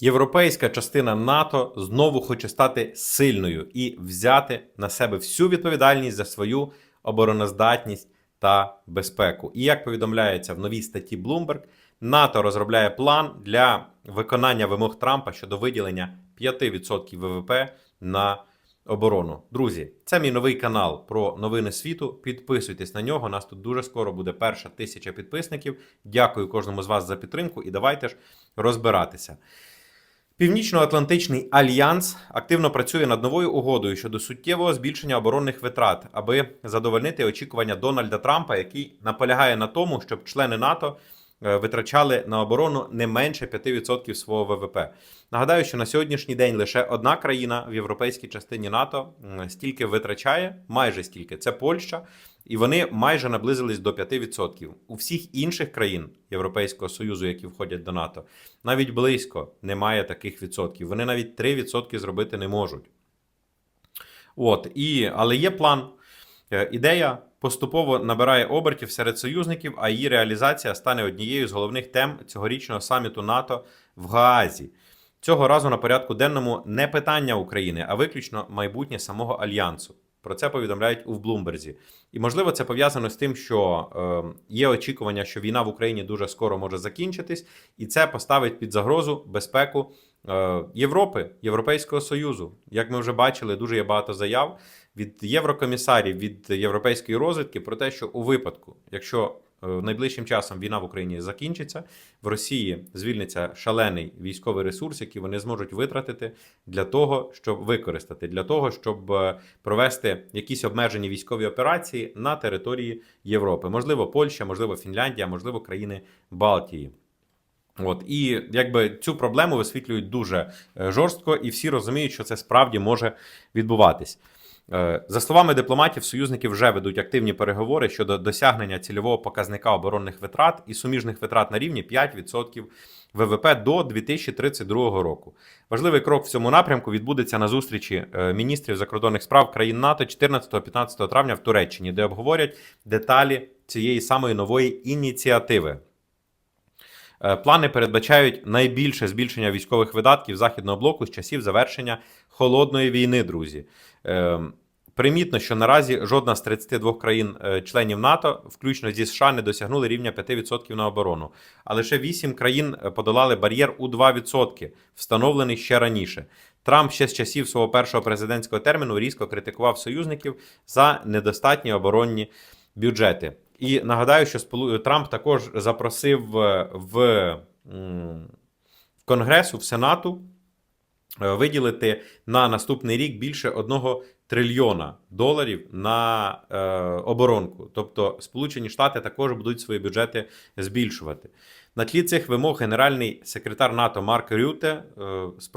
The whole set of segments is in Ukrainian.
Європейська частина НАТО знову хоче стати сильною і взяти на себе всю відповідальність за свою обороноздатність та безпеку. І як повідомляється в новій статті Bloomberg, НАТО розробляє план для виконання вимог Трампа щодо виділення 5% ВВП на оборону. Друзі, це мій новий канал про новини світу. Підписуйтесь на нього. Нас тут дуже скоро буде перша тисяча підписників. Дякую кожному з вас за підтримку і давайте ж розбиратися. Північно-Атлантичний альянс активно працює над новою угодою щодо суттєвого збільшення оборонних витрат, аби задовольнити очікування Дональда Трампа, який наполягає на тому, щоб члени НАТО витрачали на оборону не менше 5% свого ВВП. Нагадаю, що на сьогоднішній день лише одна країна в європейській частині НАТО стільки витрачає, майже стільки це Польща, і вони майже наблизились до 5%. У всіх інших країн Європейського Союзу, які входять до НАТО, навіть близько немає таких відсотків. Вони навіть 3% зробити не можуть. От, і, але є план. Е, Ідея поступово набирає обертів серед союзників, а її реалізація стане однією з головних тем цьогорічного саміту НАТО в Гаазі. Цього разу на порядку денному не питання України, а виключно майбутнє самого альянсу. Про це повідомляють у Блумберзі. І можливо, це пов'язано з тим, що е, є очікування, що війна в Україні дуже скоро може закінчитись, і це поставить під загрозу безпеку Європи, Європейського Союзу. Як ми вже бачили, дуже є багато заяв від єврокомісарів, від європейської розвідки про те, що у випадку, якщо е, найближчим часом війна в Україні закінчиться, в Росії звільниться шалений військовий ресурс, який вони зможуть витратити для того, щоб використати, для того, щоб е, провести якісь обмежені військові операції на території Європи. Можливо, Польща, можливо, Фінляндія, можливо, країни Балтії. От і якби цю проблему висвітлюють дуже е, жорстко, і всі розуміють, що це справді може відбуватись. Е, За словами дипломатів, союзники вже ведуть активні переговори щодо досягнення цільового показника оборонних витрат і суміжних витрат на рівні 5% ВВП до 2032 року. Важливий крок в цьому напрямку відбудеться на зустрічі е, міністрів закордонних справ країн НАТО 14-15 травня в Туреччині, де обговорять деталі цієї самої нової ініціативи. Е, Плани передбачають найбільше збільшення військових видатків західного блоку з часів завершення холодної війни, друзі. Е, Примітно, що наразі жодна з 32 країн-членів НАТО, включно зі США, не досягнули рівня 5% на оборону. А лише 8 країн е, подолали бар'єр у 2%, встановлений ще раніше. Трамп ще з часів свого першого президентського терміну різко критикував союзників за недостатні оборонні бюджети. І нагадаю, що Сполу- Трамп також запросив е, в, Конгресу, в Сенату е, виділити на наступний рік більше одного трильйона доларів на е, оборонку. Тобто Сполучені Штати також будуть свої бюджети збільшувати. На тлі цих вимог генеральний секретар НАТО Марк Рюте е,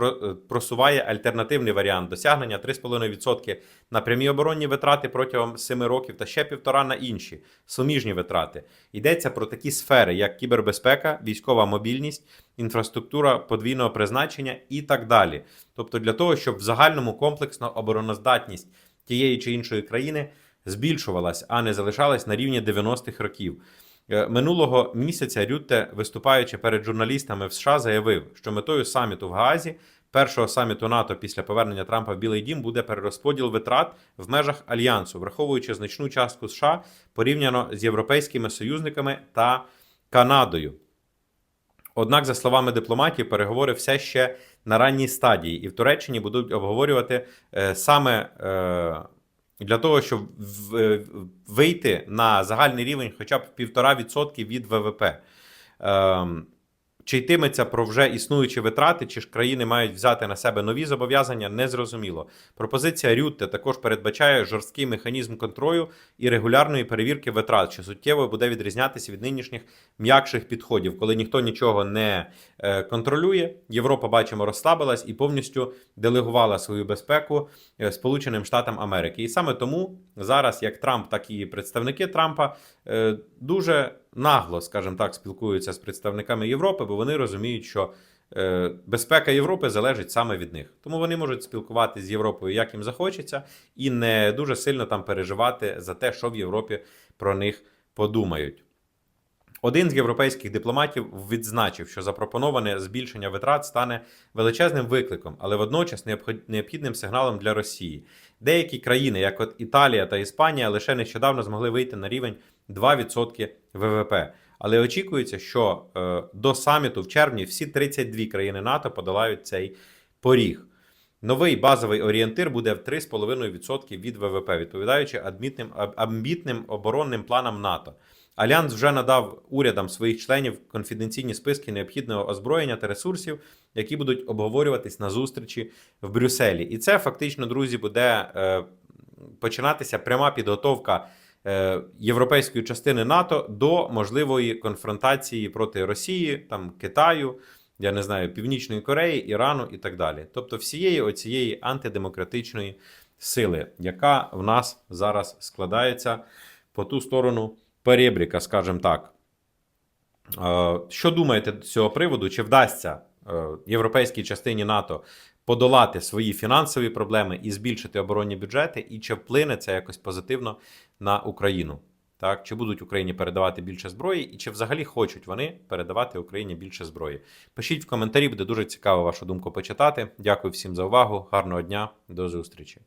е, просуває альтернативний варіант досягнення 3,5% на прямі оборонні витрати протягом 7 років та ще півтора на інші суміжні витрати. Йдеться про такі сфери, як кібербезпека, військова мобільність, інфраструктура подвійного призначення і так далі. Тобто, для того, щоб в загальному комплексно обороноздатність тієї чи іншої країни збільшувалась, а не залишалась на рівні 90-х років. Е, Минулого місяця Рютте, виступаючи перед журналістами в США, заявив, що метою саміту в Гаазі, першого саміту НАТО після повернення Трампа в Білий Дім, буде перерозподіл витрат в межах альянсу, враховуючи значну частку США порівняно з європейськими союзниками та Канадою. Однак, за словами дипломатів, переговори все ще на ранній стадії, і в Туреччині будуть обговорювати е, саме е, для того, щоб вийти на загальний рівень хоча б 1,5% від ВВП. Чи йтиметься про вже існуючі витрати, чи ж країни мають взяти на себе нові зобов'язання, незрозуміло. Пропозиція Рютте також передбачає жорсткий механізм контролю і регулярної перевірки витрат, що суттєво буде відрізнятися від нинішніх м'якших підходів, коли ніхто нічого не е, контролює. Європа, бачимо, розслабилась і повністю делегувала свою безпеку е, Сполученим Штатам Америки. І саме тому зараз, як Трамп, так і представники Трампа е, дуже нагло, скажімо так, спілкуються з представниками Європи, бо вони розуміють, що е, безпека Європи залежить саме від них. Тому вони можуть спілкуватися з Європою, як їм захочеться, і не дуже сильно там переживати за те, що в Європі про них подумають. Один з європейських дипломатів відзначив, що запропоноване збільшення витрат стане величезним викликом, але водночас необхідним сигналом для Росії. Деякі країни, як от Італія та Іспанія, лише нещодавно змогли вийти на рівень 2% ВВП. Але очікується, що е, до саміту в червні всі 32 країни НАТО подолають цей поріг. Новий базовий орієнтир буде в 3,5% від ВВП, відповідаючи адмітним, амбітним оборонним планам НАТО. Альянс вже надав урядам своїх членів конфіденційні списки необхідного озброєння та ресурсів, які будуть обговорюватись на зустрічі в Брюсселі. І це фактично, друзі, буде е, починатися пряма підготовка європейської частини НАТО до можливої конфронтації проти Росії, там Китаю, я не знаю, Північної Кореї, Ірану і так далі. Тобто всієї оцієї антидемократичної сили, яка в нас зараз складається по ту сторону перебріка, скажімо так. Е, Що думаєте з цього приводу? Чи вдасться е, європейській частині НАТО подолати свої фінансові проблеми і збільшити оборонні бюджети? І чи вплине це якось позитивно на Україну? Так, чи будуть Україні передавати більше зброї, і чи взагалі хочуть вони передавати Україні більше зброї? Пишіть в коментарі, буде дуже цікаво вашу думку почитати. Дякую всім за увагу. Гарного дня, до зустрічі.